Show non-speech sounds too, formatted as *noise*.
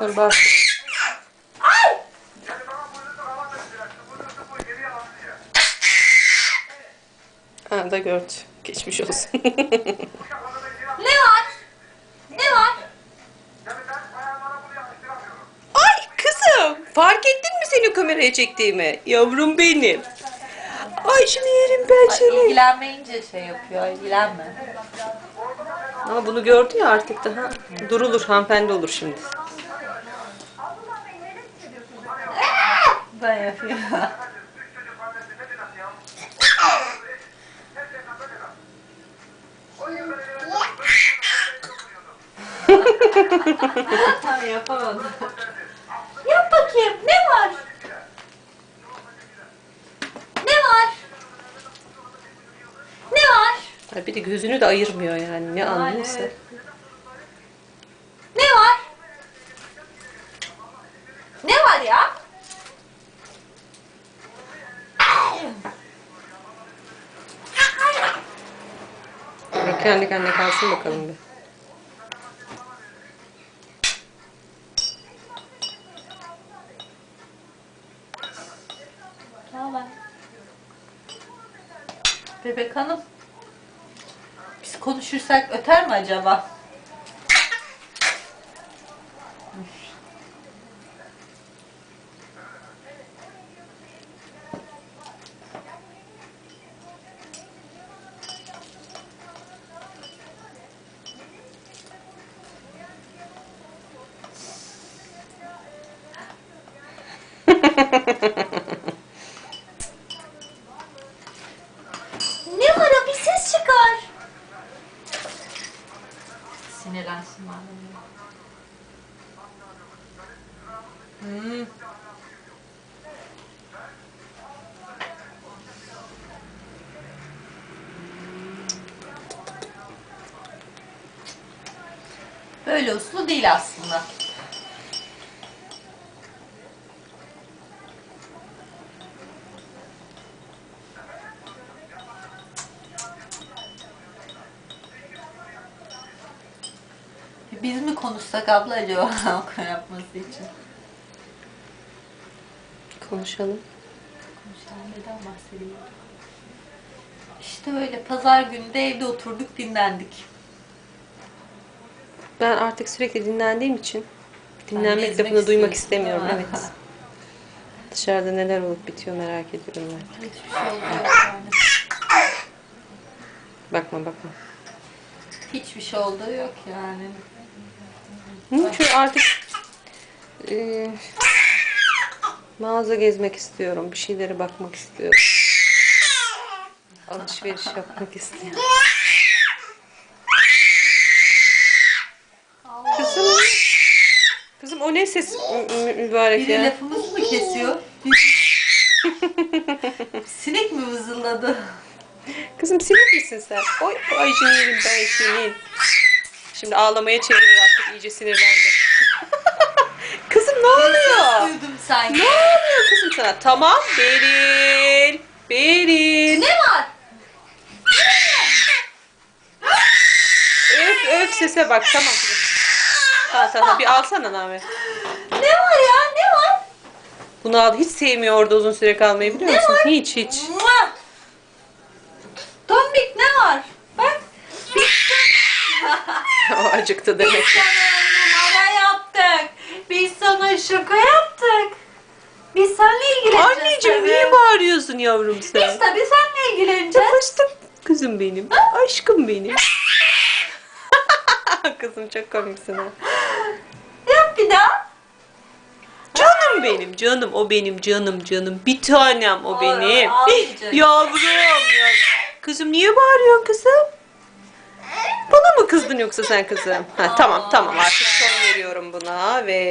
Dur bak. Ha da gördü. Geçmiş olsun. *laughs* Ne var? Ne var? Ay kızım fark ettin mi seni kameraya çektiğimi? Yavrum benim. Ay şimdi yerim ben Ay, seni. ilgilenmeyince şey yapıyor. İlgilenme. Ama bunu gördü ya artık daha durulur hanımefendi olur şimdi. Ben yapıyorum. *laughs* Ay yapamadım. Yap bakayım. Ne var? Ne var? Ne var? Ay bir de gözünü de ayırmıyor yani ne anlıyorsa. evet. Ne var? Ne var ya? Kendi kendine kalsın bakalım bir. Tamam. Bebek hanım. Konuşursak öter mi acaba? Ne *laughs* var o bir ses çıkar. Sinirlensin bana. Hmm. Böyle uslu değil aslında. Biz mi konuşsak abla acaba *laughs* okul yapması için? Konuşalım. Konuşalım neden bahsedeyim? İşte öyle pazar günü de evde oturduk dinlendik. Ben artık sürekli dinlendiğim için dinlenmek lafını duymak istemiyorum. mi? Evet. *laughs* Dışarıda neler olup bitiyor merak ediyorum ben. Hiçbir şey yani. Bakma bakma. Hiçbir şey olduğu yok yani. Çünkü artık e, mağaza gezmek istiyorum. Bir şeylere bakmak istiyorum. Alışveriş yapmak istiyorum. Kızım. Kızım o ne ses mü- mü- mübarek Biri ya? lafımızı mı kesiyor? *laughs* Sinek mi vızıldadı? Kızım sinek misin sen? Oy ay yerim ben senin. Şimdi ağlamaya çevirir artık iyice sinirlendi. *laughs* Kızım ne oluyor? Duydum sanki. Ne oluyor kızım sana? Tamam Beril. Beril. Ne var? Öf öf sese bak tamam kızım. Tamam tamam bir alsana Name. Ne var ya? Ne var? Bunu al. Hiç sevmiyor orada uzun süre kalmayı biliyor musun? Hiç hiç. Mua! Tombik ne var? Bak. *laughs* *laughs* o acıktı demek. sana numara yaptık. Biz sana şaka yaptık. Biz seninle ilgileneceğiz Anneciğim tabii. niye bağırıyorsun yavrum Biz sen? tabii seninle ilgileneceğiz. Fıstık kızım benim. Aşkım benim. *laughs* kızım çok komiksin ha. Yap bir daha. Canım benim canım o benim canım canım bir tanem o Ay, benim. ağlayacak. Yavrum ya. Kızım niye bağırıyorsun kızım? Bana mı kızdın yoksa sen kızım? Ha, tamam tamam artık son veriyorum buna ve